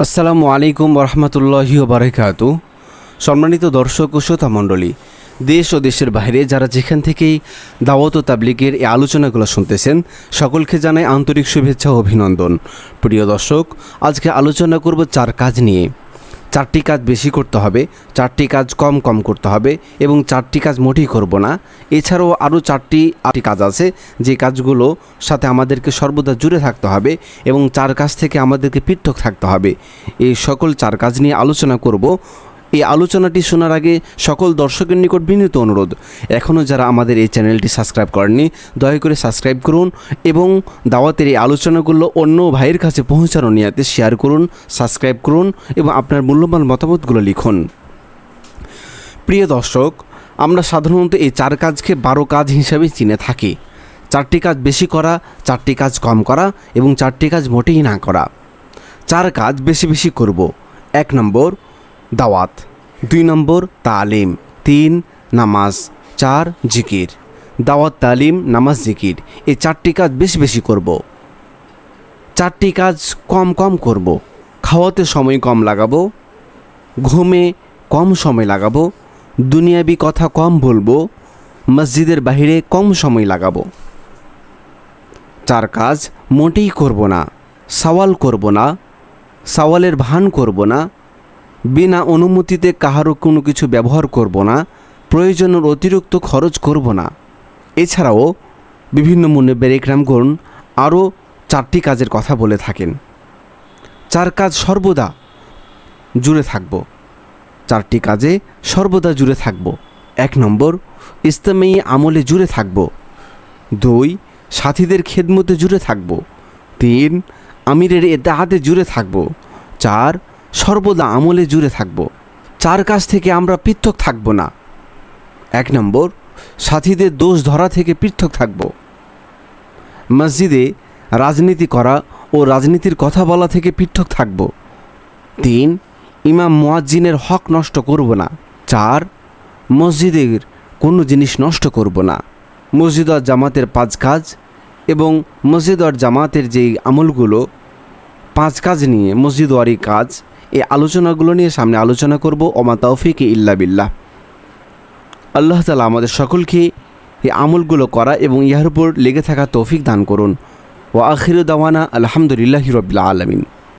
আসসালামু আলাইকুম রহমতুল্লাহি বারাকাত সম্মানিত দর্শক ও শ্রোতা মণ্ডলী, দেশ ও দেশের বাইরে যারা যেখান থেকেই দাওয়াত ও তাবলিগের এই আলোচনাগুলো শুনতেছেন, সকলকে জানাই আন্তরিক শুভেচ্ছা ও অভিনন্দন। প্রিয় দর্শক, আজকে আলোচনা করব চার কাজ নিয়ে। চারটি কাজ বেশি করতে হবে, চারটি কাজ কম কম করতে হবে এবং চারটি কাজ মোটেই করব না। এছাড়াও আরও চারটি আটটি কাজ আছে, যে কাজগুলো সাথে আমাদেরকে সর্বদা জুড়ে থাকতে হবে এবং চার কাজ থেকে আমাদেরকে পৃথক থাকতে হবে। এই সকল চার কাজ নিয়ে আলোচনা করব। এই আলোচনাটি শোনার আগে সকল দর্শকের নিকট বিনীত অনুরোধ। এখনও যারা আমাদের এই চ্যানেলটি সাবস্ক্রাইব করেননি, দয়া করে সাবস্ক্রাইব করুন এবং দাওয়াতের এই আলোচনাগুলো অন্য ভাইয়ের কাছে পৌঁছানো নিয়াতে শেয়ার করুন সাবস্ক্রাইব করুন এবং আপনার মূল্যবান মতামতগুলো লিখুন। প্রিয় দর্শক, আমরা সাধারণত এই চার কাজকে বারো কাজ হিসাবে চিনে থাকি। চারটি কাজ বেশি করা, চারটি কাজ কম করা এবং চারটি কাজ মোটেই না করা। চার কাজ বেশি বেশি করব। এক নম্বর দাওয়াত। দুই নম্বর, তালিম। তিন, নামাজ। চার, জিকির। দাওয়াত, তালিম, নামাজ, জিকির। এই চারটি কাজ বেশি বেশি করব। চারটি কাজ কম কম করব। খাওয়াতে সময় কম লাগাবো। ঘুমে কম সময় লাগাবো। দুনিয়াবি কথা কম বলব। মসজিদের বাইরে কম সময় লাগাবো। চার কাজ মোটেই করব না। সওয়াল করব না। সওয়ালের ভান করব না। বিনা অনুমতিতে কাহারও কোনো কিছু ব্যবহার করব না, প্রয়োজনের অতিরিক্ত খরচ করব না। এছাড়াও বিভিন্ন মনে বেরেগ্রামগণ আরও চারটি কাজের কথা বলে থাকেন। চার কাজ সর্বদা জুড়ে থাকব। চারটি কাজে সর্বদা জুড়ে থাকব। এক নম্বর ইসলামী আমলে জুড়ে থাকব। দুই, সাথীদের খেদমতে জুড়ে থাকব। তিন, আমিরের এতে হাতে জুড়ে থাকব। চার সর্বদা আমলে জুড়ে থাকব। চার কাজ থেকে আমরা পৃথক থাকব না। এক নম্বর, সাথীদের দোষ ধরা থেকে পৃথক থাকব। মসজিদে রাজনীতি করা ও রাজনীতির কথা বলা থেকে পৃথক থাকব। তিন, ইমাম মোয়াজ্জিনের হক নষ্ট করব না। চার, মসজিদের কোনো জিনিস নষ্ট করব না। মসজিদ আর জামাতের পাঁচ কাজ এবং মসজিদ আর জামাতের যেই আমলগুলো, পাঁচ কাজ নিয়ে মসজিদওয়ারি কাজ এই আলোচনাগুলো নিয়ে সামনে আলোচনা করব, ওমা তৌফিক ইল্লা বিল্লাহ। আল্লাহ তালা আমাদের সকলকে এই আমলগুলো করা এবং ইহার উপর লেগে থাকা তৌফিক দান করুন। ও আখির দাওয়ানা আলহামদুলিল্লাহ রবিল্লা আলমিন।